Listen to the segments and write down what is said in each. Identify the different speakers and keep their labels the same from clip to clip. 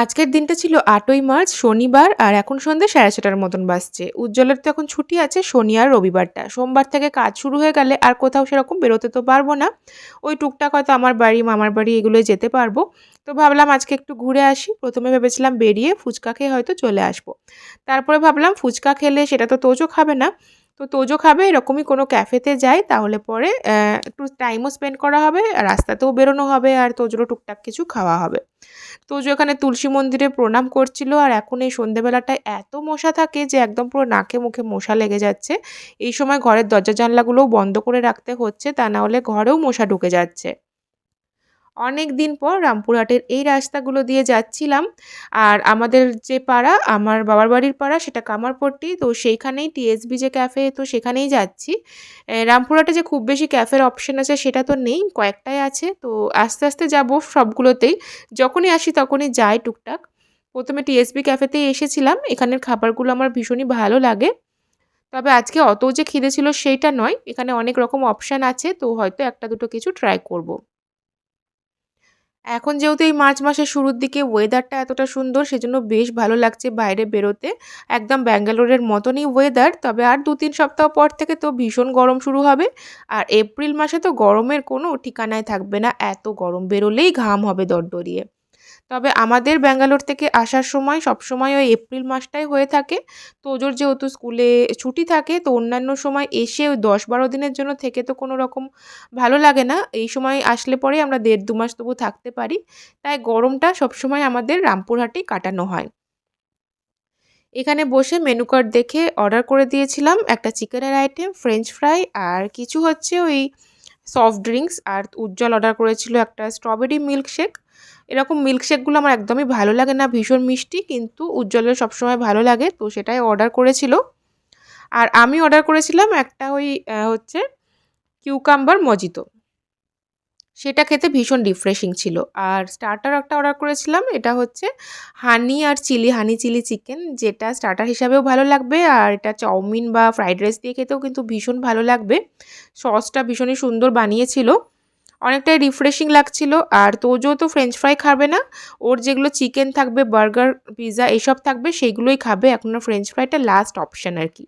Speaker 1: আজকের দিনটা ছিল আটই মার্চ, শনিবার আর এখন সন্ধ্যে সাড়ে ছটার মতন বাজছে। উজ্জ্বলের তো এখন ছুটি আছে শনি আর রবিবারটা। সোমবার থেকে কাজ শুরু হয়ে গেলে আর কোথাও সেরকম বেরোতে তো পারব না। ওই টুকটাক হয়তো আমার বাড়ি, মামার বাড়ি এগুলোই যেতে পারব। তো ভাবলাম আজকে একটু ঘুরে আসি। প্রথমে ভেবেছিলাম বেরিয়ে ফুচকা খেয়ে হয়তো চলে আসব। তারপরে ভাবলাম ফুচকা খেলে সেটা তো তোজো খাবে না। তো তোজো খাবে, এরকমই কোনো ক্যাফেতে যায়, তাহলে পরে একটু টাইমও স্পেন্ড করা হবে রাস্তাতেও বেরোনো হবে, আর তোজোরও টুকটাক কিছু খাওয়া হবে। তোজো এখানে তুলসী মন্দিরে প্রণাম করছিল, আর এখন এই সন্ধেবেলাটায় এত মশা থাকে যে একদম পুরো নাকে মুখে মশা লেগে যাচ্ছে। এই সময় ঘরের দরজা জানলাগুলোও বন্ধ করে রাখতে হচ্ছে, তা না হলে ঘরেও মশা ঢুকে যাচ্ছে। অনেক দিন পর রামপুরহাটের এই রাস্তাগুলো দিয়ে যাচ্ছিলাম। আর আমাদের যে পাড়া, আমার বাবার বাড়ির পাড়া, সেটা কামারপট্টি। তো সেইখানেই টিএসবি যে ক্যাফে তো সেখানেই যাচ্ছি। রামপুরহাটে যে খুব বেশি ক্যাফের অপশন আছে, সেটা তো নেই, কয়েকটাই আছে। তো আস্তে আস্তে যাব সবগুলোতেই। যখনই আসি তখনই যাই টুকটাক। প্রথমে টিএসবি ক্যাফেতেই এসেছিলাম। এখানের খাবারগুলো আমার ভীষণই ভালো লাগে। তবে আজকে অত যে খিদে ছিল, সেইটা নয়। এখানে অনেক রকম অপশান আছে। তো হয়তো একটা দুটো কিছু ট্রাই করব। এখন যেহেতু এই মার্চ মাসের শুরুর দিকে ওয়েদারটা এতটা সুন্দর, সেজন্য বেশ ভালো লাগছে বাইরে বেরোতে। একদম ব্যাঙ্গালোরের মতনই ওয়েদার তবে আর দু তিন সপ্তাহ পর থেকে তো ভীষণ গরম শুরু হবে। আর এপ্রিল মাসে তো গরমের কোনো ঠিকানায় থাকবে না, এত গরম। বেরোলেই ঘাম হবে দরদরিয়ে। তবে আমাদের ব্যাঙ্গালোর থেকে আসার সময় সবসময় ওই এপ্রিল মাসটাই হয়ে থাকে। তো তোজোর যেহেতু স্কুলে ছুটি থাকে, তো অন্যান্য সময় এসে ওই দশ বারো দিনের জন্য থেকে তো কোনো রকম ভালো লাগে না। এই সময় আসলে পরে আমরা দেড় দু মাস তবু থাকতে পারি। তাই গরমটা সবসময় আমাদের রামপুরহাটেই কাটানো হয়। এখানে বসে মেনু কার্ড দেখে অর্ডার করে দিয়েছিলাম একটা চিকেনের আইটেম ফ্রেঞ্চ ফ্রাই আর কিছু হচ্ছে ওই সফট ড্রিঙ্কস আর উজ্জ্বল অর্ডার করেছিল একটা স্ট্রবেরি মিল্কশেক এরকম মিল্কশেকগুলো আমার একদমই ভালো লাগে না, ভীষণ মিষ্টি, কিন্তু উজ্জ্বলের সবসময় ভালো লাগে, তো সেটাই অর্ডার করেছিল। আর আমি অর্ডার করেছিলাম একটা ওই হচ্ছে কিউকাম্বার মজিতো সেটা খেতে ভীষণ রিফ্রেশিং ছিল। আর স্টার্টার একটা অর্ডার করেছিলাম, এটা হচ্ছে হানি আর চিলি হানি চিলি চিকেন যেটা স্টার্টার হিসাবেও ভালো লাগবে, আর এটা চাউমিন বা ফ্রাইড রাইস দিয়ে খেতেও কিন্তু ভীষণ ভালো লাগবে। সসটা ভীষণই সুন্দর বানিয়েছিল। অনেকটাই রিফ্রেশিং লাগছিল। আর তোজো তো ফ্রেঞ্চ ফ্রাই খাবে না। ওর যেগুলো চিকেন থাকবে বার্গার পিৎজা এসব থাকবে সেইগুলোই খাবে। এখন ফ্রেঞ্চ ফ্রাইটা লাস্ট অপশান আর কি।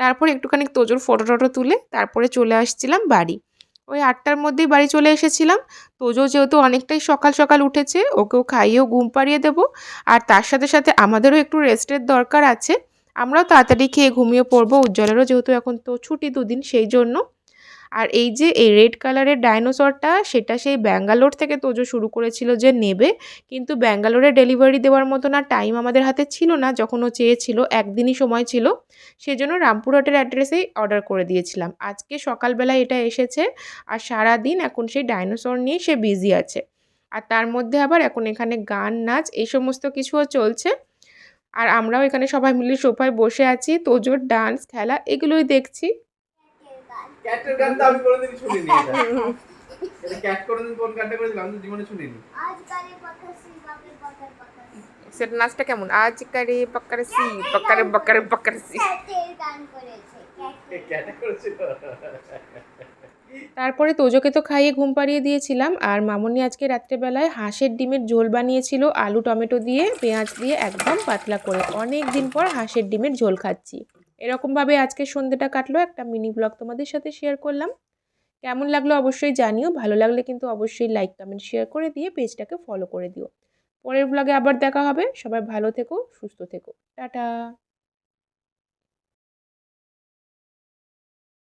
Speaker 1: তারপর একটুখানি তোজোর ফটো টটো তুলে তারপরে চলে আসছিলাম বাড়ি। ওই আটটার মধ্যেই বাড়ি চলে এসেছিলাম। তোজো যেহেতু অনেকটাই সকাল সকাল উঠেছে, ওকেও খাইয়েও ঘুম পাড়িয়ে দেবো। আর তার সাথে সাথে আমাদেরও একটু রেস্টের দরকার আছে। আমরাও তাড়াতাড়ি খেয়ে ঘুমিয়ে পড়ব। উজ্জ্বলেরও যেহেতু এখন তো ছুটি দুদিন, সেই জন্য আর এই যে এই রেড কালারের ডাইনোসরটা সেটা সেই ব্যাঙ্গালোর থেকে তোজো শুরু করেছিল যে নেবে। কিন্তু ব্যাঙ্গালোরে ডেলিভারি দেওয়ার মতো আর টাইম আমাদের হাতে ছিল না, যখন ও চেয়েছিল, একদিনই সময় ছিল, সেজন্য রামপুরহাটের অ্যাড্রেসেই অর্ডার করে দিয়েছিলাম। আজকে সকালবেলায় এটা এসেছে, আর সারা দিন এখন সেই ডাইনোসর নিয়ে সে বিজি আছে। আর তার মধ্যে আবার এখন এখানে গান, নাচ, এই সমস্ত কিছুও চলছে। আর আমরাও এখানে সবাই মিলে সোফায় বসে আছি, তোজোর ডান্স খেলা, এগুলোই দেখছি।
Speaker 2: ক্যাটের গান তো আমি কোনোদিন এটা। ক্যাট কোনোদিন কোন গানটা করেছিল আমি
Speaker 1: সেটা নাচটা কেমন? আজ কারে পাকারে সি পাকারে পাকারে পাকারে সি তারপরে তোজোকে তো খাইয়ে ঘুম পাড়িয়ে দিয়েছিলাম আর মামনি আজকে রাত্রেবেলায় হাঁসের ডিমের ঝোল বানিয়েছিল আলু টমেটো দিয়ে পেঁয়াজ দিয়ে একদম পাতলা করে। অনেক দিন পর হাঁসের ডিমের ঝোল খাচ্ছি। এরকমভাবে আজকে সন্ধ্যেটা কাটলো, একটা মিনি ব্লগ তোমাদের সাথে শেয়ার করলাম। কেমন লাগল অবশ্যই জানিও, ভালো লাগলে কিন্তু অবশ্যই লাইক কমেন্ট শেয়ার করে দিয়ে পেজটাকে ফলো করে দিও। পরের ব্লগে আবার দেখা হবে, সবাই ভালো থেকো, সুস্থ থেকো। টাটা!